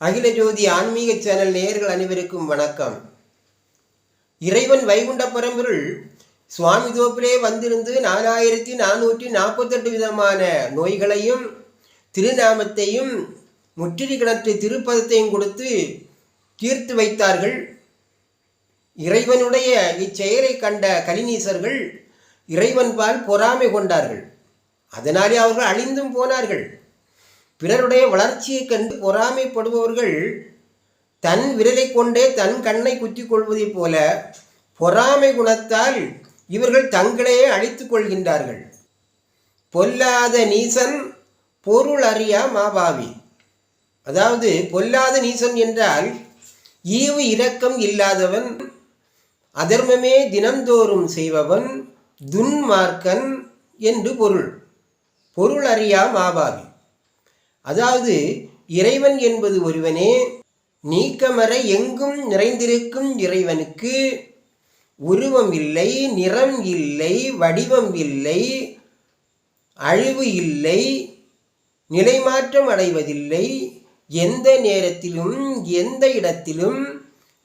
அகில ஜோதி ஆன்மீக சேனல் நேயர்கள் அனைவருக்கும் வணக்கம். இறைவன் வைகுண்ட பரம்பொருள் சுவாமி தோப்பிலே வந்திருந்து நாலாயிரத்தி நானூற்றி நாற்பத்தெட்டு விதமான நோய்களையும் திருநாமத்தையும் முற்றிரி கிணற்று திருப்பதத்தையும் கொடுத்து தீர்த்து வைத்தார்கள். இறைவனுடைய இச்செயலை கண்ட கலினீசர்கள் இறைவன் பால் பொறாமை கொண்டார்கள். அதனாலே அவர்கள் அழிந்தும் போனார்கள். பிறருடைய வளர்ச்சியைக் கண்டு பொறாமைப்படுபவர்கள் தன் விரலை கொண்டே தன் கண்ணை குத்திக் கொள்வதைப் போல பொறாமை குணத்தால் இவர்கள் தங்களையே அழித்துக் கொள்கின்றார்கள். பொல்லாத நீசன் பொருள் அறியா மாபாவி. அதாவது பொல்லாத நீசன் என்றால் ஈவு இரக்கம் இல்லாதவன் அதர்மமே தினந்தோறும் செய்பவன் துன்மார்க்கன் என்று பொருள். பொருள் அறியா மாபாவி. அதாவது இறைவன் என்பது ஒருவனே நீக்கமர எங்கும் நிறைந்திருக்கும் இறைவனுக்கு உருவம் இல்லை நிறம் இல்லை வடிவம் இல்லை அழிவு இல்லை நிலைமாற்றம் அடைவதில்லை எந்த நேரத்திலும் எந்த இடத்திலும்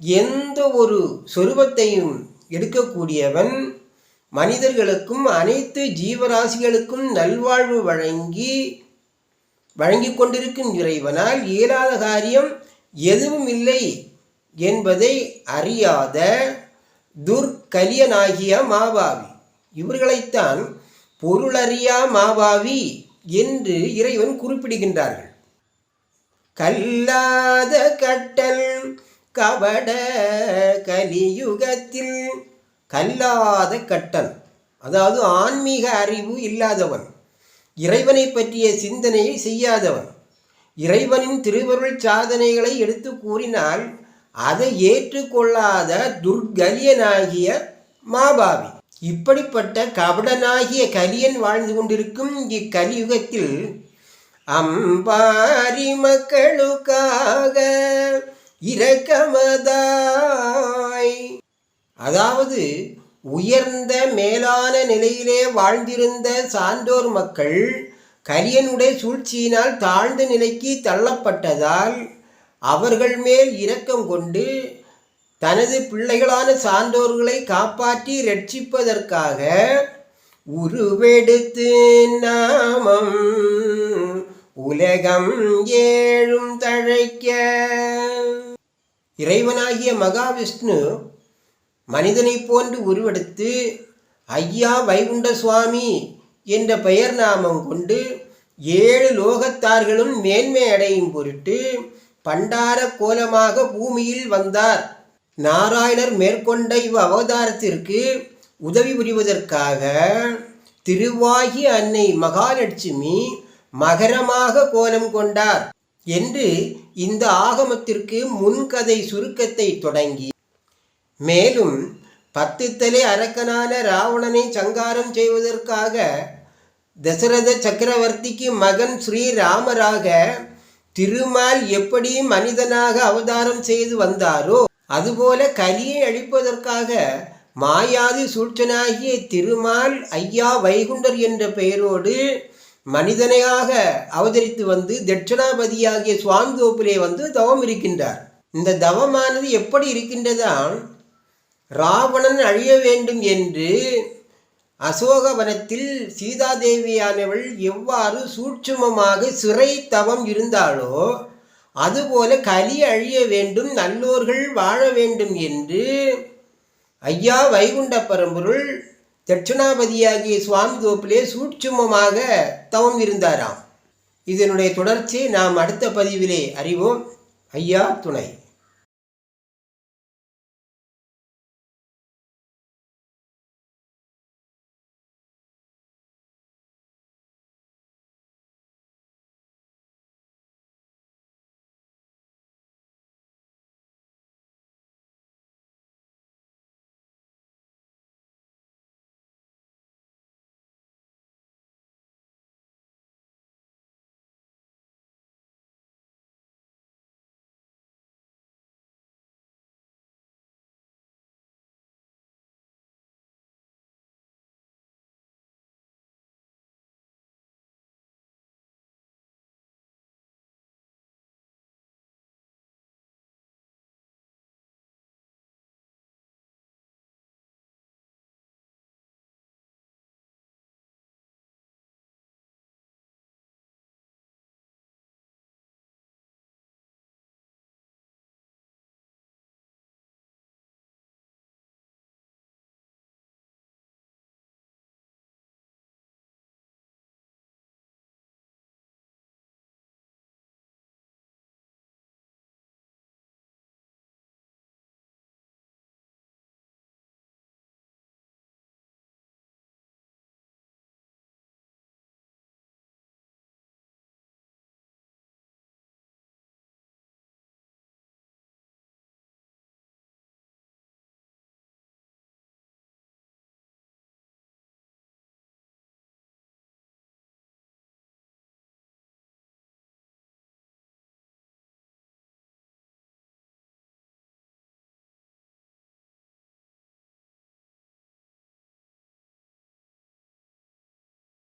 எந்த ஒரு சொருபத்தையும் எடுக்கக்கூடியவன் மனிதர்களுக்கும் அனைத்து ஜீவராசிகளுக்கும் நல்வாழ்வு வழங்கி வழங்கி கொண்டிருக்கும் இறைவனால் இயலாத காரியம் எதுவும் இல்லை என்பதை அறியாத துர்கலியனாகிய மாபாவி. இவர்களைத்தான் பொருளறியா மாபாவி என்று இறைவன் குறிப்பிடுகின்றார்கள். கல்லாத கட்டல் கபட கலியுகத்தில் கல்லாத கட்டல் அதாவது ஆன்மீக அறிவு இல்லாதவன். இறைவனை பற்றிய சிந்தனையை செய்யாதவன். இறைவனின் திருவருள் சாதனைகளை எடுத்து கூறினால் அதை ஏற்றுக்கொள்ளாத துர்கலியனாகிய மாபாவி இப்படிப்பட்ட கபடனாகிய கலியன் வாழ்ந்து கொண்டிருக்கும் இக்கலியுகத்தில் அம்பாரி மக்களுக்காக இரக்கமதாய் அதாவது உயர்ந்த மேலான நிலையிலே வாழ்ந்திருந்த சான்றோர் மக்கள் கரியனுடைய சூழ்ச்சியினால் தாழ்ந்த நிலைக்கு தள்ளப்பட்டதால் அவர்கள் மேல் இரக்கம் கொண்டு தனது பிள்ளைகளான சான்றோர்களை காப்பாற்றி ரட்சிப்பதற்காக உருவெடுத்து நாமம் உலகம் ஏழும் தழைக்க. இறைவனாகிய மகாவிஷ்ணு மனிதனைப் போன்று உருவெடுத்து ஐயா வைகுண்ட சுவாமி என்ற பெயர் நாமம் கொண்டு ஏழு லோகத்தார்களும் மேன்மை அடையும் பொருட்டு பண்டார கோலமாக பூமியில் வந்தார். நாராயணர் மேற்கொண்ட இவ் அவதாரத்திற்கு உதவி புரிவதற்காக திருவாகி அன்னை மகாலட்சுமி மகரமாக கோலம் கொண்டார் என்று இந்த ஆகமத்திற்கு முன்கதை சுருக்கத்தை தொடங்கி மேலும் பத்தித்தலை அரக்கனான ராவணனை சங்காரம் செய்வதற்காக தசரத சக்கரவர்த்திக்கு மகன் ஸ்ரீராமராக திருமால் எப்படி மனிதனாக அவதாரம் செய்து வந்தாரோ அதுபோல கலியை அழிப்பதற்காக மாயாதி சூழ்ச்சனாகிய திருமால் ஐயா வைகுண்டர் என்ற பெயரோடு மனிதனையாக அவதரித்து வந்து தட்சிணாபதியாகிய சுவாமி தோப்பிலே வந்து தவம் இருக்கின்றார். இந்த தவமானது எப்படி இருக்கின்றதான் ராவணன் அழிய வேண்டும் என்று அசோகவனத்தில் சீதாதேவியானவள் எவ்வாறு சூட்சுமமாக சிறை தவம் இருந்தாளோ அதுபோல கலி அழிய வேண்டும் நல்லோர்கள் வாழ வேண்டும் என்று ஐயா வைகுண்ட பரம்பொருள் தட்சிணாபதியாகிய சுவாமி தோப்பிலே சூட்சுமமாக தவம் இருந்தாராம். இதனுடைய தொடர்ச்சி நாம் அடுத்த பதிவிலே அறிவோம். ஐயா துணை.